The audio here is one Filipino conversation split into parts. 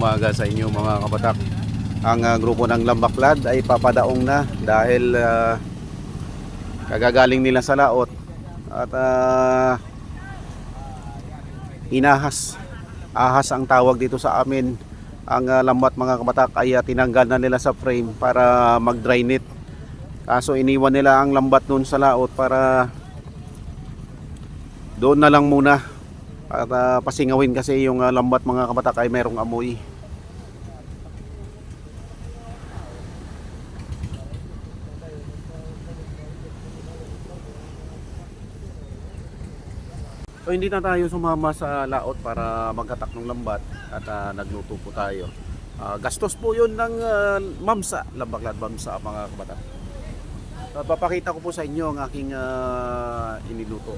umaga sa inyo mga kabatak. Ang ah, grupo ng Lambaklad ay papadaong na dahil ah, kagagaling nila sa laot at ah, inahas. Ahas ang tawag dito sa amin. Ang ah, lambat mga kabatak ay ah, tinanggal na nila sa frame para mag-dry knit. Kaso iniwan nila ang lambat doon sa laot para doon na lang muna at ah, pasingawin kasi yung ah, lambat mga kabatak ay merong amoy. So hindi na tayo sumama sa laot para magkatak ng lambat at ah, nagluto po tayo. Ah, gastos po yun ng ah, mamsa, lambaklad mamsa mga kabatak. At papakita ko po sa inyo ang aking ah, iniluto.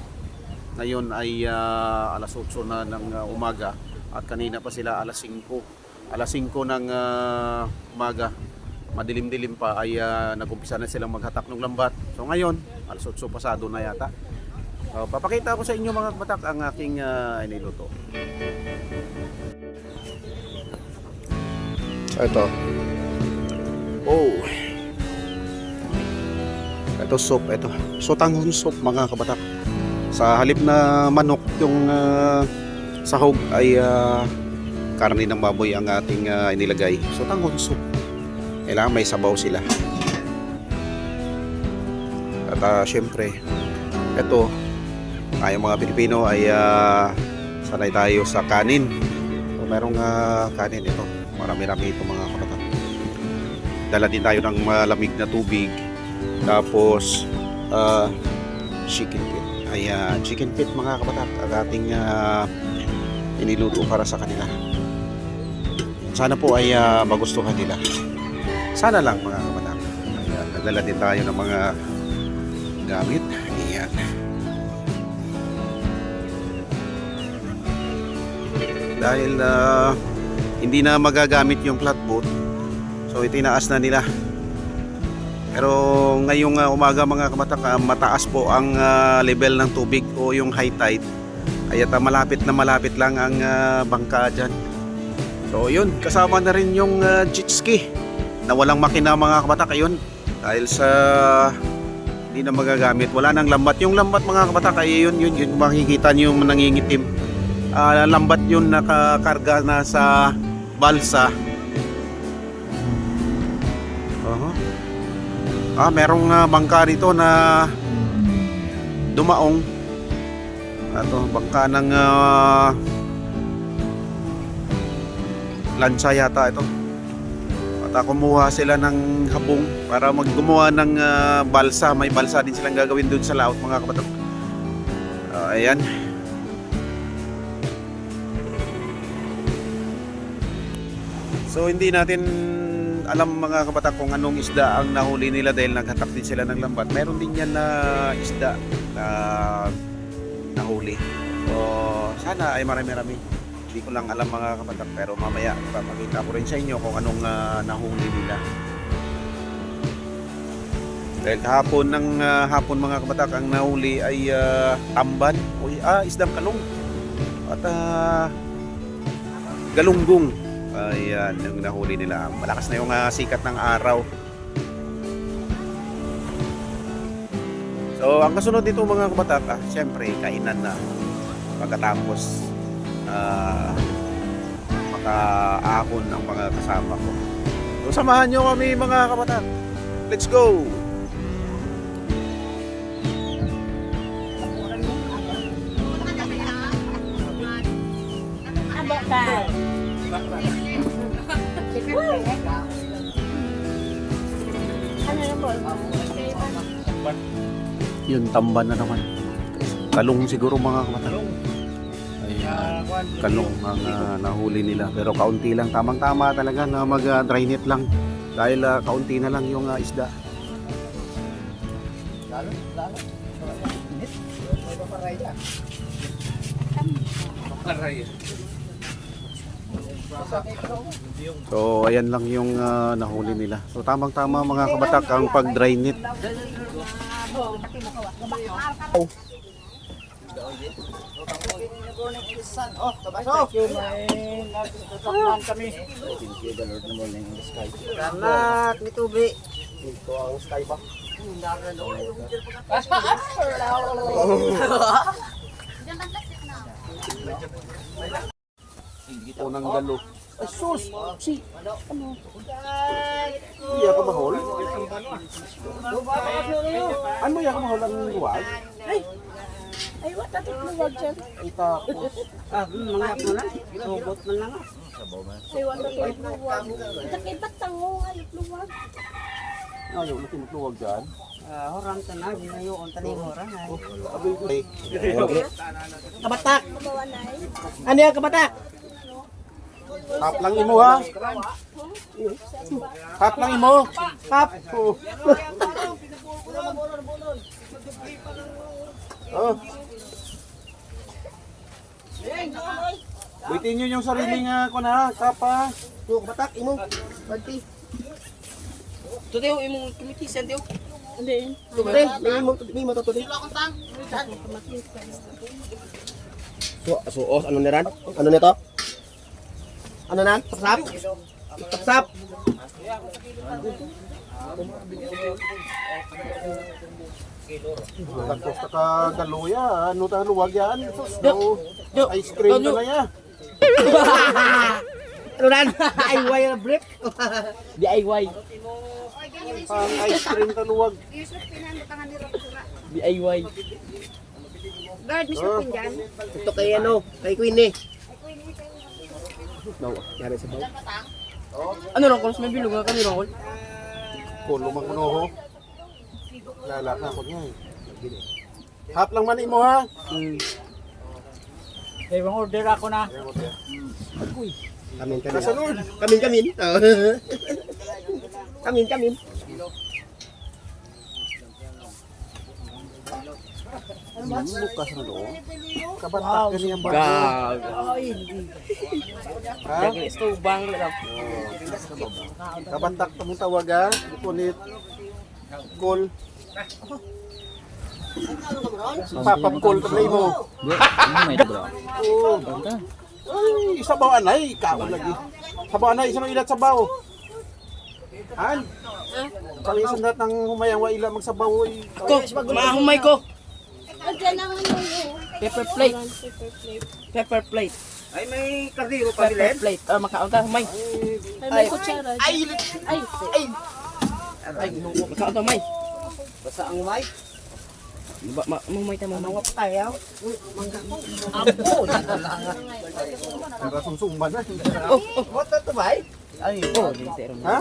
Ngayon ay ah, alas 8 na ng ah, umaga at kanina pa sila alas 5. Alas 5 ng ah, umaga, madilim-dilim pa ay ah, nag-umpisa na silang maghatak ng lambat. So ngayon, alas 8 pasado na yata. So, papakita ko sa inyo mga kabatak ang aking ah, iniluto. Ito. Oh. Ito soup, ito. So tanghon soup mga kabatak. Sa halip na manok yung ah, sahog ay ah, karne ng baboy ang ating ah, inilagay. So tanghon soup. Kailangan may sabaw sila. At ah, syempre, ito, tayong mga Pilipino ay ah, sanay tayo sa kanin. So merong ah, kanin ito. Marami-rami ito mga kabatak. Dala din tayo ng malamig na tubig. Tapos, ah, chicken feet. Ay, ah, chicken feet mga kabatak. Ang ating ah, iniluto para sa kanila. Sana po ay ah, magustuhan nila. Sana lang mga. Ayan, nagdala din tayo ng mga gamit. Dahil ah, hindi na magagamit yung flatboat. So itinaas na nila. Pero ngayong ah, umaga mga kamatak, ah, mataas po ang ah, level ng tubig o yung high tide. Kaya ta malapit na malapit lang ang ah, bangka dyan. So yun, kasama na rin yung ah, jet ski na walang makina mga kabatak ayun. Dahil sa hindi na magagamit, wala nang lambat. Yung lambat mga kabatak ay yun, yun, yun makikita nyo yung nangingitim. Ah, lambat yun nakakarga na sa balsa. Oho. Ah, merong ah, bangka dito na dumaong. Ato, bangka ng uh, lansa yata ito. At ah, kumuha sila ng habong para maggumawa ng ah, balsa. May balsa din silang gagawin doon sa laot mga kapatid. Ah, ayan. So hindi natin alam mga kabatak kung anong isda ang nahuli nila dahil naghatak din sila ng lambat. Meron din yan na isda na nahuli. So sana ay marami-rami. Hindi ko lang alam mga kabatak pero mamaya ipapakita ko rin sa inyo kung anong ah, nahuli nila. Dahil hapon ng ah, hapon mga kabatak ang nahuli ay ah, tamban o ah, isdang kalong at ah, galunggong Ayan, yung nahuli nila. Malakas na yung ah, sikat ng araw. So, ang kasunod dito mga kabatak, ah, syempre, kainan na. Pagkatapos, ah, makaahon ng mga kasama ko. So, samahan nyo kami mga kabatak. Let's go! Yun, tamban na naman. Kalong siguro mga kabatak. Ayan, kalong ang ah, nahuli nila. Pero kaunti lang. Tamang-tama talaga na mag-dry net lang. Dahil ah, kaunti na lang yung ah, isda. So ayan lang yung ah, nahuli nila. So tamang-tama mga kabatak ang pag-dry net. Oh. Salamat, mitubi. Ito ang sky ba? Unang galo. Ay, sus! Si, ano? Iya ka mahol? Ano iya ka mahol ang luwag? Ay, what natin luwag dyan? Ay tapos. Ah, mga mo lang. Robot man lang. ah. Ay, what natin luwag? Itakibat tango, ayot luwag. Ayaw na tinutluwag dyan. Ah, horang tanag, ginayoon taning horang. ay. Ay, Kabatak! Na eh. Ano yan, kabatak? Tap lang imo ha. Tap lang imo. Kap! Oh. Oh. Bitin nyo yung sariling uh, ko na, kapa. Ito, kabatak, imo. Banti. Ito, Teo, imong kumitisan, Teo. Hindi. Tumre, may imo, may imo to, Teo. So, so, oh, ano niran? Ano nito? Ano nan? Tapsap? Tapsap? Tapos ka galuya, ano ta luwag yan? Ice cream na na ya. Ano nan? DIY na brick? DIY. Pang ice cream ta luwag. DIY. Guard, may shopping dyan. Ito kay ano, kay Queen eh. No, yari sa baw. Ano ron, kung may bilog nga kami ron? Kulo man kuno ho. Lalak na ako niya eh. Hap lang man imo ha. Hmm. Ibang order ako na. Kamin, kamin. Kasalud. Kamin, kamin. Oh. kamin, kamin. Bukas na do. Kabatak ka niya ba? Gag. Ha? Gag, ito bang lang. Kabantak ta mong tawaga, punit. Call. Papap call ta mo. Oo. Ay, sabaw anay, kaon lagi. Sabaw anay, isa ilat sabaw. Han? Kami sundat ng humayang wa ila magsabaw. Ko, mahumay ko. Nandiyan ang ano yun. Pepper plate. Paper plate. Pepper plate. Ay, may kardiro pa Pepper plate. Ah, makaon ta, humay. Ay, may kutsara. Ay! Ay! Ay! Ay, makaon ta, humay. Basta ang umay. Ba, ma, mamay ta, mamay. Mawap tayo. Ang rasumsumban na. Oh, oh. What na to ba? Ay, oh, dito. Ha?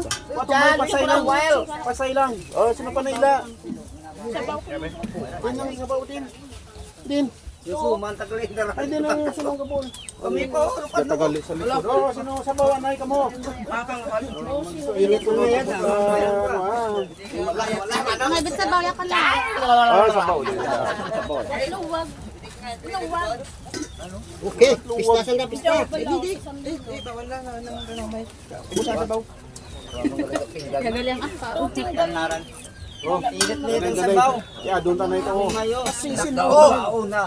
Pasay lang. Pasay lang. Oh, sino pa na ila? Din ang sabaw din. Din. Susuman tagalin na Ay, din ang kapon. Kami po. Katagal sa likod. Oh, sino sabaw anay ka mo? Init ko na yan. Ah, Ang ibig sa bawya ka na. ah, sabaw din. Ay, luwag. Luwag. Okay, pistasan na pista. Gagal yung apa. Naran. Oh, Init na ganun Ya, doon ka mo. Mayo. Oo, una.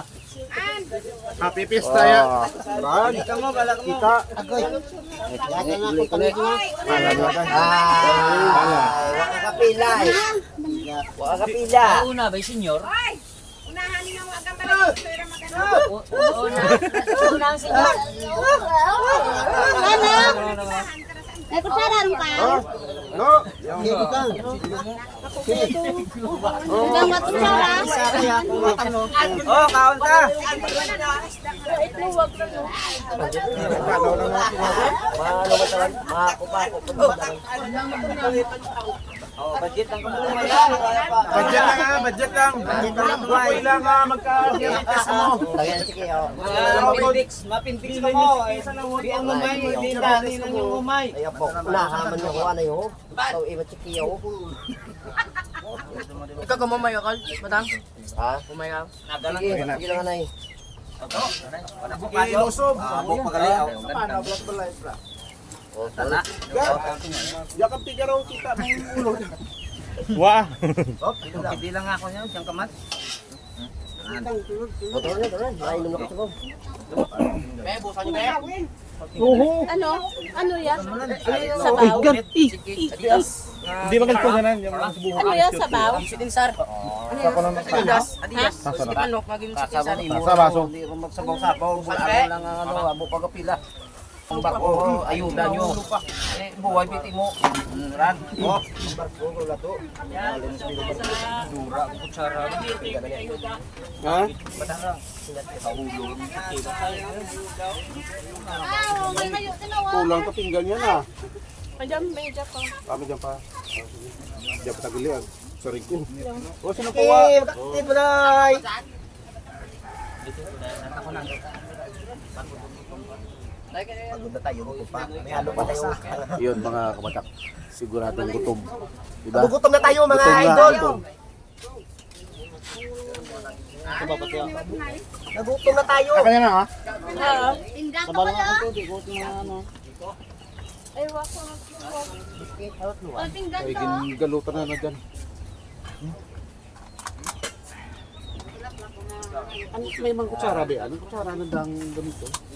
Happy Fiesta ya. Brad, Ika mo, balak mo. kita. Ako kami mo ka. Ah, waka kapila eh. Waka kapila. Una ba, senyor? May kutsara rin ka. Oh, no. Hanggang matutsara. Oh, kaon ka. Ait luwag na no. Kalaw lang natin. Maano ba talan? Makakupako. Oh, budget ang kumulay. Budget lang ha, budget lang. Okay lang ha, magka-heritage mo. Ayan, sige. oh. Mapinfix, mapinfix ka mo. Eh, Di ang umay, di dali nang yung umay. Ayaw po, unahaman niyo ko ano yun. Ito, iba chikiyaw. Ikaw ka mamay akal, madang? Ha? Mamay ka? Sige, sige lang anay. Ilusob. Abo pagali. Paano, black balay, black. Oh, tala. Yakap tigaraw kita ng ulo. Oh, hindi lang ako niyan, siyang kamat. Tara na, tara. Na kasi ko. Be, busan niyo, be. Ano? Ano yan? Sabaw? Hindi ba ganito ganan yung mga subukan? Ano yan? Sabaw? Sitin sar. Adidas. Adidas. Ano maging sitin sar. Sa baso. Hindi ko magsabaw-sabaw. Wala lang ang ano, abo pagkapila. Ang bako, ayuda nyo. Eh, buhay biti mo. Ran. Oh. Dura, kutsara. Ha? Ah, may mayo. Tinawa. Kulang to pinggan yan ah. Madam, medyo pa. Kami dyan pa. Diyan pa tagilian. Sorry ko. O, sino po Okay, magkakti po day. Pagod na tayo, gutom pa. May halo pa tayo. Yun mga kabatak. Siguradong gutom. Diba? Nagugutom na tayo mga Gutom na, idol. gutom. Nagutom na tayo. Kanya na ha? Oo. Tindan ka pala. Ay, wako. Ay, pinggan Ay, ka. galutan na na dyan. Ano may mga kutsara ba? Anong kutsara na dang ganito?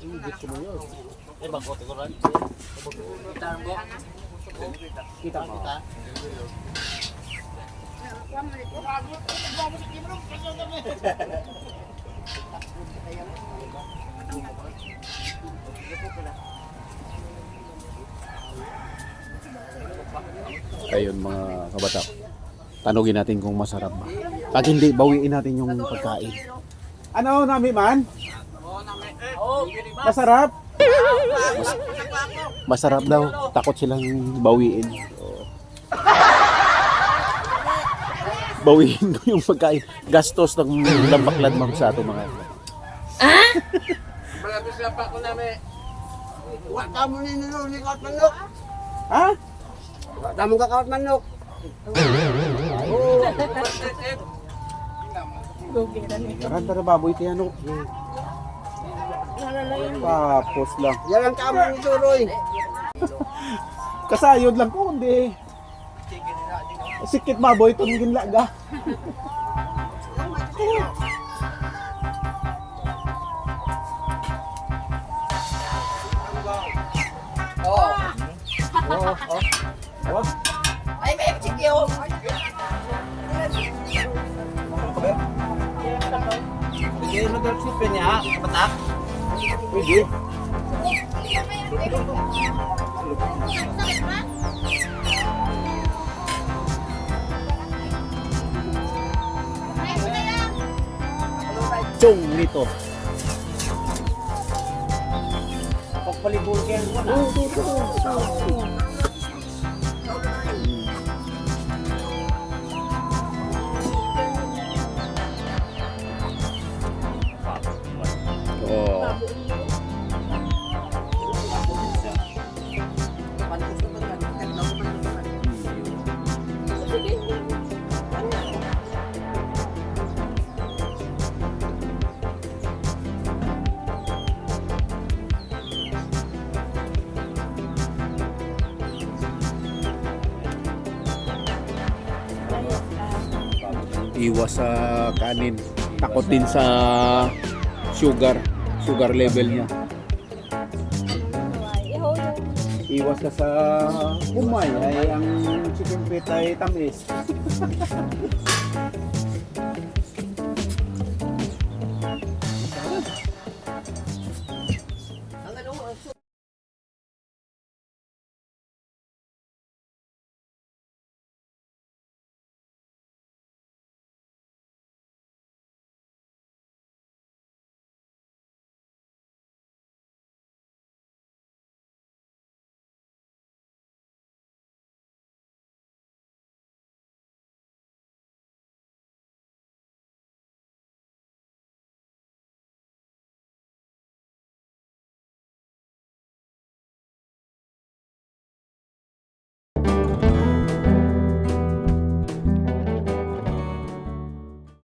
Kita mo. Ayun mga kabatak. Tanungin natin kung masarap ba. Pag hindi, bawiin natin yung pagkain. Ano, nami man? Masarap? Masarap daw. Takot silang bawiin. Bawiin ko yung pagkain. Gastos ng lambaklad mam sa ato mga. Wala mo ni niluli ka manok. Ha? Wala mo kakawat manok. Karan tara baboy ti ano. Tapos lang. Yan ang kamo ni Turoy. Kasayod lang ko hindi. Sikit baboy tunggin laga. Ay, may chikyo. Hindi mo daw siya niya, kapatak. Pwede. Chong nito. Pagpalibulkin ko na. Oh. Iwas sa kanin. Takot din sa sugar. Sugar level niya. Iwas ka sa humay ay ang chicken feet ay tamis.